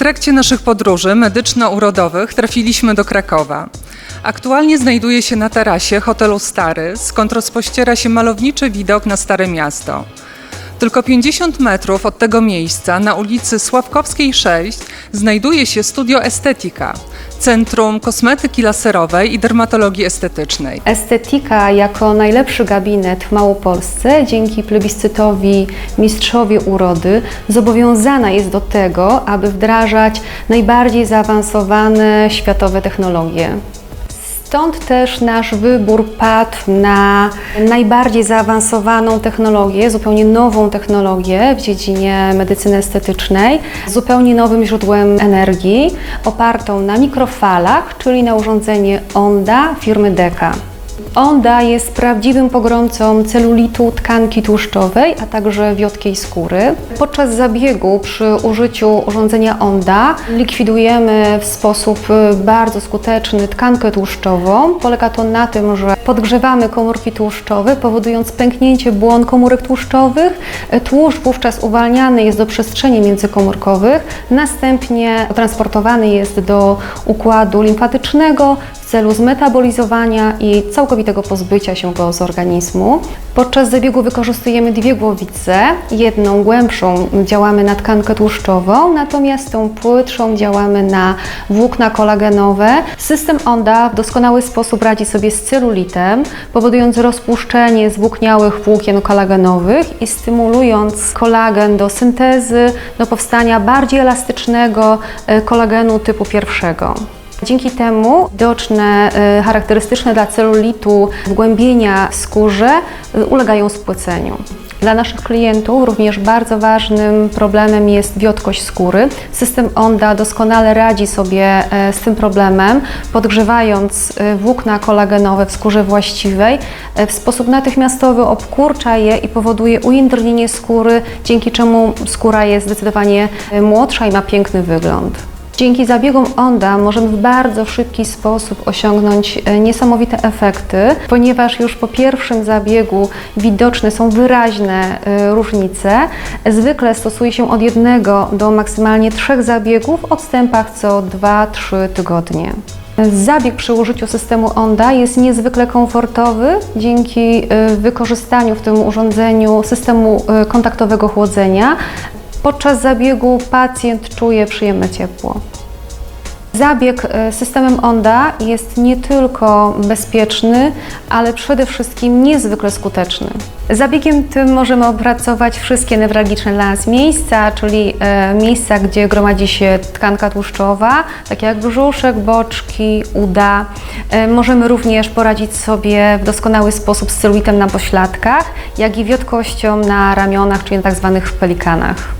trakcie naszych podróży medyczno-urodowych trafiliśmy do Krakowa. Aktualnie znajduję się na tarasie hotelu Stary, skąd rozpościera się malowniczy widok na Stare Miasto. Tylko 50 metrów od tego miejsca, na ulicy Sławkowskiej 6, znajduje się Studio Estetika, Centrum Kosmetyki Laserowej i Dermatologii Estetycznej. Estetika jako najlepszy gabinet w Małopolsce dzięki plebiscytowi Mistrzowie Urody zobowiązana jest do tego, aby wdrażać najbardziej zaawansowane światowe technologie. Stąd też nasz wybór padł na najbardziej zaawansowaną technologię, zupełnie nową technologię w dziedzinie medycyny estetycznej, zupełnie nowym źródłem energii, opartą na mikrofalach, czyli na urządzenie ONDA firmy Deka. Onda jest prawdziwym pogromcą celulitu tkanki tłuszczowej, a także wiotkiej skóry. Podczas zabiegu przy użyciu urządzenia Onda likwidujemy w sposób y, bardzo skuteczny tkankę tłuszczową. Polega to na tym, że podgrzewamy komórki tłuszczowe, powodując pęknięcie błon komórek tłuszczowych. Tłuszcz wówczas uwalniany jest do przestrzeni międzykomórkowych, następnie transportowany jest do układu limfatycznego w celu zmetabolizowania i całkowitego pozbycia się go z organizmu. Podczas zabiegu wykorzystujemy dwie głowice. Jedną głębszą działamy na tkankę tłuszczową, natomiast tą płytszą działamy na włókna kolagenowe. System ONDA w doskonały sposób radzi sobie z celulitem, powodując rozpuszczenie zwłókniałych włókien kolagenowych i stymulując kolagen do syntezy, do powstania bardziej elastycznego e, kolagenu typu pierwszego. Dzięki temu widoczne, y, charakterystyczne dla celulitu wgłębienia w skórze y, ulegają spłyceniu. Dla naszych klientów również bardzo ważnym problemem jest wiotkość skóry. System ONDA doskonale radzi sobie e, z tym problemem, podgrzewając włókna kolagenowe w skórze właściwej. W sposób natychmiastowy obkurcza je i powoduje ujędrnienie skóry, dzięki czemu skóra jest zdecydowanie młodsza i ma piękny wygląd. Dzięki zabiegom ONDA możemy w bardzo szybki sposób osiągnąć e, niesamowite efekty, ponieważ już po pierwszym zabiegu widoczne są wyraźne e, różnice. Zwykle stosuje się od jednego do maksymalnie trzech zabiegów w odstępach co 2-3 tygodnie. Zabieg przy użyciu systemu ONDA jest niezwykle komfortowy dzięki e, wykorzystaniu w tym urządzeniu systemu kontaktowego chłodzenia. Podczas zabiegu pacjent czuje przyjemne ciepło. Zabieg e, systemem ONDA jest nie tylko bezpieczny, ale przede wszystkim niezwykle skuteczny. Zabiegiem tym możemy opracować wszystkie newralgiczne dla nas miejsca, czyli e, miejsca, gdzie gromadzi się tkanka tłuszczowa, takie jak brzuszek, boczki, uda. E, Możemy również poradzić sobie w doskonały sposób z celulitem na pośladkach, jak i wiotkością na ramionach, czyli na tak zwanych pelikanach.